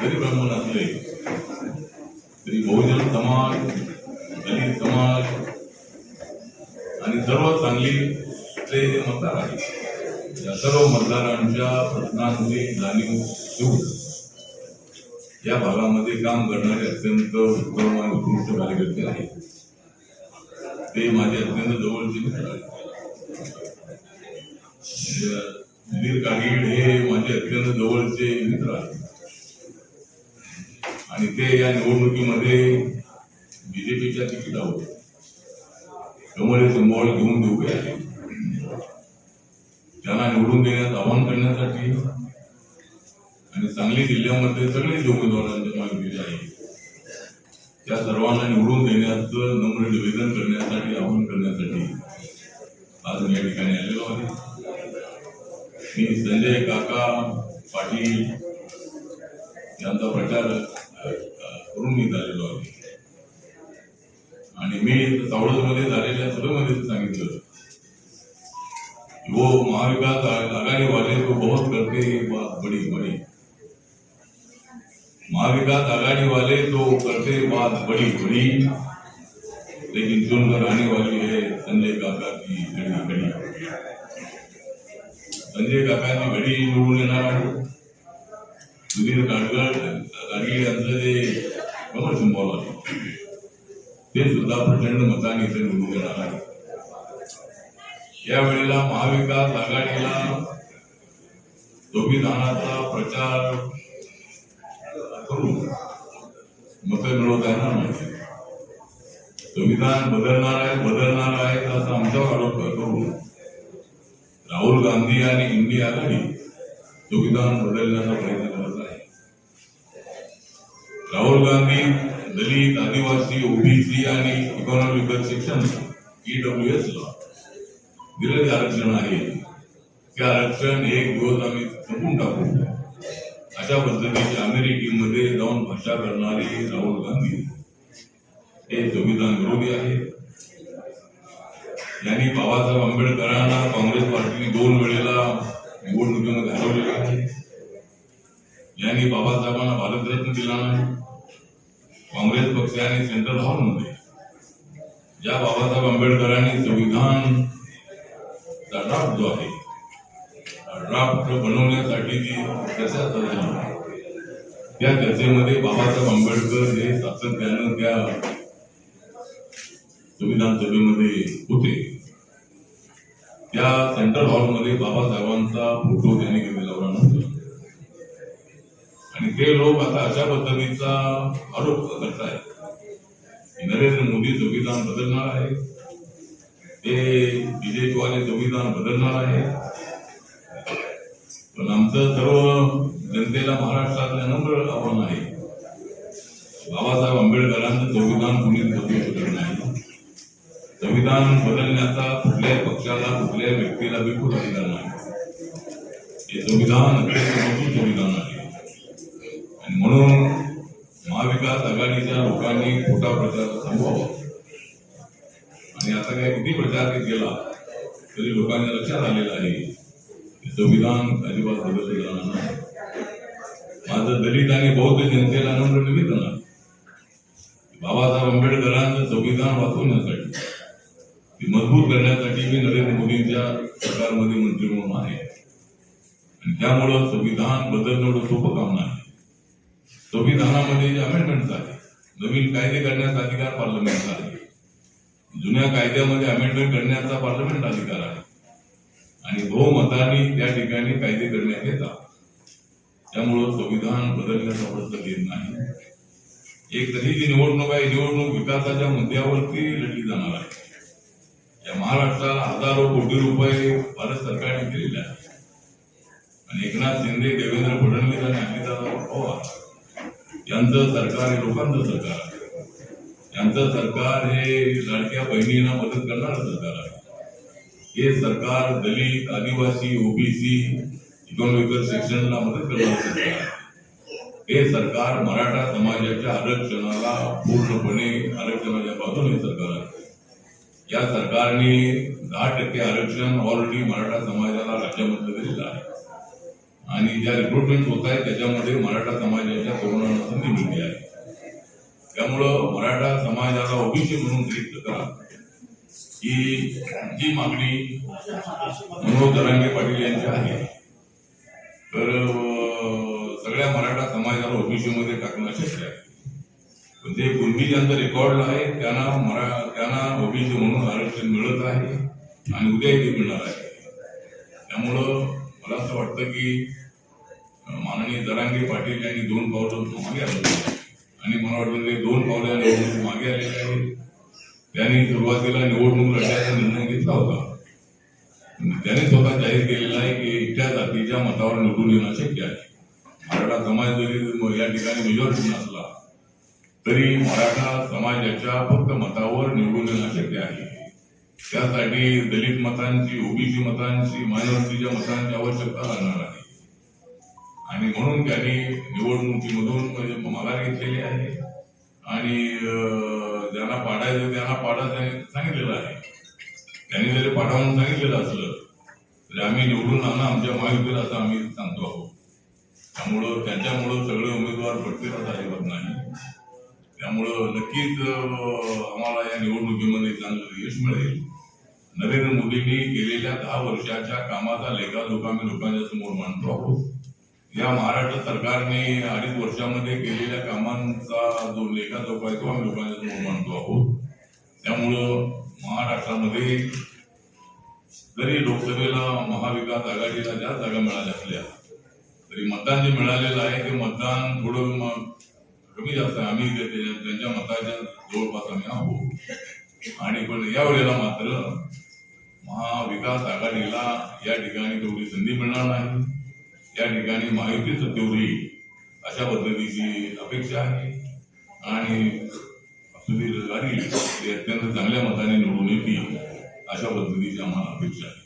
जरी ब्राह्मण असले तरी बहुजन समाज दलित समाज आणि सर्व चांगली जे मतदार आहेत या सर्व मतदारांच्या प्रश्नांची जाणीव ठेवून या भागामध्ये काम करणारे अत्यंत उत्तम आणि उत्कृष्ट कार्यकर्ते आहेत. ते माझे अत्यंत जवळचे मित्र आहेत. सुधीर कागीड हे माझे अत्यंत जवळचे मित्र आहेत. तिथे या निवडणुकीमध्ये बीजेपीच्या तिकिटावर त्यामुळे सिंबॉल घेऊन देऊ आहेत त्यांना निवडून देण्यात आवाहन करण्यासाठी आणि सांगली जिल्ह्यामध्ये सगळेच उमेदवारांच्या मागणी आहे. त्या सर्वांना निवडून देण्याचं नम्र निवेदन करण्यासाठी आवाहन करण्यासाठी आज मी या ठिकाणी आलेलो आहे. मी संजय काका पाटील यांचा प्रचार करून मी झालेलो आहे. आणि मी चावडमध्ये झालेल्या सभेमध्ये सांगितलं वो महाविकास आघाडी वाले तो बहुत करते हैं बात बड़ी बड़ी. महाविकास आघाड़ी वाले तो करते बात बड़ी बड़ी. लेकिन चुनकर आने वाली है संजय काका की घड़ी घड़ी. संजय काकांची घडी निवडून येणार आहे सुधीर काटगड गाडगे यांचं जे कमल सिंबॉल आहे. ते सुद्धा प्रचंड मताने इथे निवडून येणार आहे. यावेळेला महाविकास आघाडीला संविधानाचा प्रचार करून मत मिळवता येणार नाही. संविधान बदलणार आहे बदलणार आहे असा आमचा आरोप करून राहुल गांधी आणि इंडिया आघाडी संविधान बदलण्याचा प्रयत्न करत आहे राहुल गांधी दलित आदिवासी ओबीसी आणि इकॉनॉमिकल सेक्शन ईडब्ल्यू एस ला आरक्षण आहे. ते आरक्षण एक दिवस आम्ही संपून टाकू. अशा पद्धतीचे अमेरिकेमध्ये जाऊन भाषा करणारे राहुल गांधी हे संविधान विरोधी आहे यांनी बाबासाहेब आंबेडकरांना काँग्रेस पार्टीने दोन वेळेला निवडणुकीमध्ये हरवलेले आहे. यांनी बाबासाहेबांना भारतरत्न दिला नाही. काँग्रेस पक्षाने सेंट्रल हॉलमध्ये ज्या बाबासाहेब आंबेडकरांनी संविधान ड्राफ्ट जो आहे ड्राफ्ट बनवण्यासाठी जी चर्चा झाली त्या चर्चेमध्ये बाबासाहेब आंबेडकर हे सातत्यानं त्या संविधान सभेमध्ये होते. त्या सेंट्रल हॉलमध्ये बाबासाहेबांचा फोटो त्यांनी घेतलेला आणि ते लोक आता अशा पद्धतीचा आरोप करतायत. आहेत नरेंद्र मोदी संविधान बदलणार आहे. ते बीजेपीवाले संविधान बदलणार आहे. पण आमचं सर्व जनतेला महाराष्ट्रातल्या नम्र आव्हान आहे. बाबासाहेब आंबेडकरांचं संविधान कुणीच बदलू शकत नाही. संविधान बदलण्याचा कुठल्याही पक्षाला कुठल्याही व्यक्तीला बिलकुल अधिकार नाही. हे संविधान अत्यंत मजबूत संविधान म्हणून महाविकास आघाडीच्या लोकांनी खोटा प्रचार थांबवावा. आणि आता काय किती प्रचार केला तरी लोकांच्या लक्षात आलेलं आहे संविधान अजिबात बदललं जाणार नाही. माझं दलित आणि बौद्ध जनतेला नम्र निवेदन आहे. बाबासाहेब आंबेडकरांचं संविधान वाचवण्यासाठी ते मजबूत करण्यासाठी मी नरेंद्र मोदींच्या सरकारमध्ये मंत्री म्हणून आहे. आणि त्यामुळं संविधान बदलणं एवढं सोपं काम नाही. संविधानामध्ये जे अमेंडमेंट झाले. नवीन कायदे करण्याचा अधिकार पार्लमेंटचा आहे. जुन्या कायद्यामध्ये अमेंडमेंट करण्याचा पार्लमेंट अधिकार आहे. आणि बहुमताने त्या ठिकाणी कायदे करण्यात येतात. त्यामुळं संविधान बदलण्याचा प्रश्न येत नाही. एक तरी जी निवडणूक आहे निवडणूक विकासाच्या मुद्द्यावरती लढली जाणार आहे. या महाराष्ट्राला हजारो कोटी रुपये भारत सरकारने दिलेले आहे आणि एकनाथ शिंदे देवेंद्र फडणवीस आणि अमिताभ पवार सरकार हे सरकार आहे. यांचं सरकार हे लाडक्या बहिणींना मदत सरकार आहे. सरकार दलित, आदिवासी, ओबीसी इकॉनॉमिकल सेक्शनला मदत करणारं सरकार आहे. सरकार मराठा समाजाच्या आरक्षणाला पूर्णपणे आरक्षणाच्या बाजूने सरकार आहे. या सरकारने दहा टक्के आरक्षण ऑलरेडी मराठा समाजाला राज्यामध्ये दिलेलं आहे. आणि ज्या रिक्रुटमेंट होत आहेत त्याच्यामध्ये मराठा समाजाच्या तरुणांना संधी मिळते आहे. त्यामुळं मराठा समाजाला ओबीसी म्हणून रिक्त करा. ही जी मागणी मनोज धनांगे पाटील यांची आहे तर सगळ्या मराठा समाजाला ओबीसी मध्ये टाकणं शक्य आहे. पण जे पूर्वी ज्यांचं रेकॉर्ड आहे त्यांना मरा त्यांना ओबीसी म्हणून आरक्षण मिळत आहे आणि उद्याही ते मिळणार आहे. त्यामुळं मला असं वाटतं की माननीय दरांगे पाटील यांनी दोन पावलं मागे आले आणि मला वाटतं ते दोन पावलं निवडणूक मागे आलेले आहेत. त्यांनी सुरुवातीला निवडणूक लढण्याचा निर्णय घेतला होता. त्याने स्वतः जाहीर केलेला आहे की एकट्या जातीच्या मतावर निवडून येणं शक्य आहे. मराठा समाज जरी या ठिकाणी मेजॉरिटी नसला तरी मराठा समाजाच्या फक्त मतावर निवडून येणं शक्य आहे. त्यासाठी दलित मतांची ओबीसी मतांची मायनॉरिटीच्या मतांची आवश्यकता लागणार आहे. आणि म्हणून त्यांनी निवडणुकीमधून म्हणजे माघार घेतलेली आहे. आणि ज्यांना पाडायचं त्यांना पाडा सांगितलेलं आहे. त्यांनी जरी पाठवून सांगितलेलं असलं तरी आम्ही निवडून आणणं आमच्या महायुतीला असं आम्ही सांगतो आहोत. त्यामुळं त्यांच्यामुळं सगळे उमेदवार पडतील असं अजिबात नाही. त्यामुळं नक्कीच आम्हाला या निवडणुकीमध्ये चांगलं यश मिळेल. नरेंद्र मोदींनी केलेल्या दहा वर्षाच्या कामाचा लेखाजोखा आम्ही लोकांच्या समोर मांडतो आहोत. या महाराष्ट्र सरकारने अडीच वर्षामध्ये केलेल्या कामांचा जो लेखाजोखा आहे तो आम्ही लोकांच्या समोर मांडतो आहोत. त्यामुळं महाराष्ट्रामध्ये जरी लोकसभेला महाविकास आघाडीला ज्या जागा मिळाल्या असल्या तरी मतदान जे मिळालेलं आहे ते मतदान थोडं मग कमी जास्त आहे. आम्ही त्यांच्या मताच्या जवळपास आम्ही आहोत. आणि पण यावेळेला मात्र महाविकास आघाडीला या ठिकाणी तेवढी संधी मिळणार नाही. या ठिकाणी महायुती तेवढी अशा पद्धतीची अपेक्षा आहे. आणि सुधीर गाडी हे अत्यंत चांगल्या मताने निवडून येतील अशा पद्धतीची आम्हाला अपेक्षा आहे.